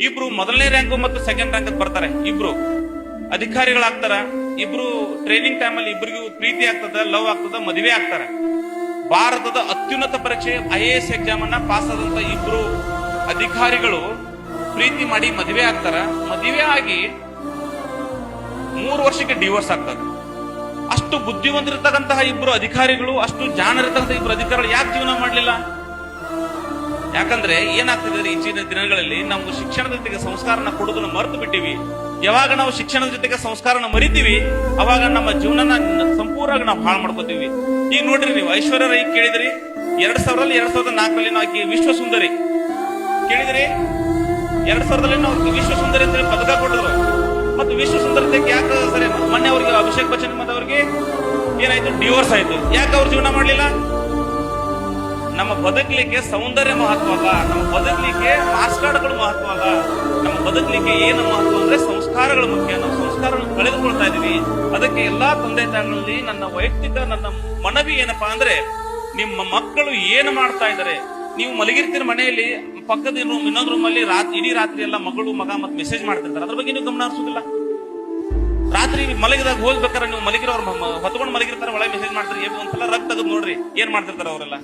ಇಬ್ರು ಮೊದಲನೇ ರ್ಯಾಂಕ್ ಮತ್ತು ಸೆಕೆಂಡ್ ರ್ಯಾಂಕ್ ಬರ್ತಾರೆ, ಇಬ್ರು. ಅಧಿಕಾರಿಗಳಾಗ್ತಾರ, ಇಬ್ರು ಟ್ರೈನಿಂಗ್ ಟೈಮ್ ಅಲ್ಲಿ ಇಬ್ರಿಗೂ ಪ್ರೀತಿ ಆಗ್ತದ ಲವ್ ಆಗ್ತದ, ಮದುವೆ ಆಗ್ತಾರ. ಭಾರತದ ಅತ್ಯುನ್ನತ ಪರೀಕ್ಷೆ ಐ ಎ ಎಸ್ ಎಕ್ಸಾಮ್ ಅನ್ನ ಪಾಸ್ ಆದಂತ ಇಬ್ರು ಅಧಿಕಾರಿಗಳು ಪ್ರೀತಿ ಮಾಡಿ ಮದುವೆ ಆಗ್ತಾರ. ಮದುವೆ ಆಗಿ ಮೂರು ವರ್ಷಕ್ಕೆ ಡಿವೋರ್ಸ್ ಆಗ್ತದ. ಅಷ್ಟು ಬುದ್ಧಿವಂತರಿರ್ತಕ್ಕಂತಹ ಇಬ್ರು ಅಧಿಕಾರಿಗಳು, ಅಷ್ಟು ಜಾಣರಿರ್ತಕ್ಕಂಥ ಇಬ್ರು ಅಧಿಕಾರಿಗಳು ಯಾಕೆ ಜೀವನ ಮಾಡಲಿಲ್ಲ? ಯಾಕಂದ್ರೆ ಏನಾಗ್ತಿದೆ ಅಂದ್ರೆ ದಿನಗಳಲ್ಲಿ ನಾವು ಶಿಕ್ಷಣದ ಜೊತೆಗೆ ಸಂಸ್ಕಾರನ ಕೊಡೋದನ್ನ ಮರೆತು ಬಿಟ್ಟಿವಿ. ಯಾವಾಗ ನಾವು ಶಿಕ್ಷಣದ ಜೊತೆಗೆ ಸಂಸ್ಕಾರನ ಮರಿತೀವಿ, ಅವಾಗ ನಮ್ಮ ಜೀವನನ ಸಂಪೂರ್ಣವಾಗಿ ನಾವು ಹಾಳು ಮಾಡ್ಕೋತೀವಿ. ಈಗ ನೋಡ್ರಿ ನೀವು ಐಶ್ವರ್ಯ ರೈ ಕೇಳಿದ್ರಿ? ಎರಡ್ ಸಾವಿರದಲ್ಲಿ ಎರಡ್ ಸಾವಿರದ ನಾಲ್ಕರಲ್ಲಿ ನಾವು ವಿಶ್ವ ಸುಂದರಿ ಕೇಳಿದ್ರಿ? ಎರಡ್ ಸಾವಿರದಲ್ಲಿ ನಾವು ವಿಶ್ವ ಸುಂದರಿ ಅಂತ ಪದಕ ಕೊಟ್ಟಿದ್ರು ಮತ್ತು ವಿಶ್ವ ಸುಂದರಿ ಯಾಕೆ ಸರಿ? ಮೊನ್ನೆ ಅವ್ರಿಗೆ ಅಭಿಷೇಕ್ ಬಚ್ಚನ್ ಮತ್ತೆ ಅವ್ರಿಗೆ ಏನಾಯ್ತು? ಡಿವೋರ್ಸ್ ಆಯ್ತು. ಯಾಕೆ ಅವ್ರ ಜೀವನ ಬದುಕಲಿಕ್ಕೆ ಸೌಂದರ್ಯ ಮಹತ್ವ ಅಲ್ಲ, ನಮ್ಮ ಬದುಕಲಿಕ್ಕೆ ಮಾರ್ಕ್ಸ್ ಕಾರ್ಡ್ಗಳು ಮಹತ್ವ ಅಲ್ಲ. ನಮ್ಮ ಬದುಕಲಿಕ್ಕೆ ಏನು ಮಹತ್ವ ಅಂದ್ರೆ ಸಂಸ್ಕಾರಗಳು ಮುಖ್ಯ. ನಾವು ಸಂಸ್ಕಾರವನ್ನು ಕಳೆದುಕೊಳ್ತಾ ಇದೀವಿ ಅದಕ್ಕೆ ಎಲ್ಲಾ ತಂದೆ ತಾಯಿಗಳಲ್ಲಿ ನನ್ನ ವೈಯಕ್ತಿಕ, ನನ್ನ ಮನವಿ ಏನಪ್ಪಾ ಅಂದ್ರೆ, ನಿಮ್ಮ ಮಕ್ಕಳು ಏನು ಮಾಡ್ತಾ ಇದ್ದಾರೆ? ನೀವು ಮಲಗಿರ್ತೀರ ಮನೆಯಲ್ಲಿ, ಪಕ್ಕದ ರೂಮ್ ಇನ್ನೊಂದು ರೂಮ್ ಅಲ್ಲಿ ರಾತ್ರಿ ಇಡೀ ರಾತ್ರಿ ಎಲ್ಲ ಮಗಳು, ಮಗ ಮತ್ತೆ ಮೆಸೇಜ್ ಮಾಡ್ತಿರ್ತಾರೆ. ಅದ್ರ ಬಗ್ಗೆ ನೀವು ಗಮನ ಹರಿಸೋದಿಲ್ಲ ರಾತ್ರಿ ಮಲಗಿದಾಗ ಹೋಗ್ಬೇಕಾದ್ರೆ ನೀವು ಮಲಗಿರೋರು ಹೊತ್ಕೊಂಡು ಮಲಗಿರ್ತಾರೆ, ಒಳಗೆ ಮೆಸೇಜ್ ಮಾಡ್ತಾರೆ ಒಂದ್ಸಲ ರಕ್ತ ತೆಗೆದು ನೋಡ್ರಿ, ಏನ್ ಮಾಡ್ತಿರ್ತಾರೆ ಅವರೆಲ್ಲ?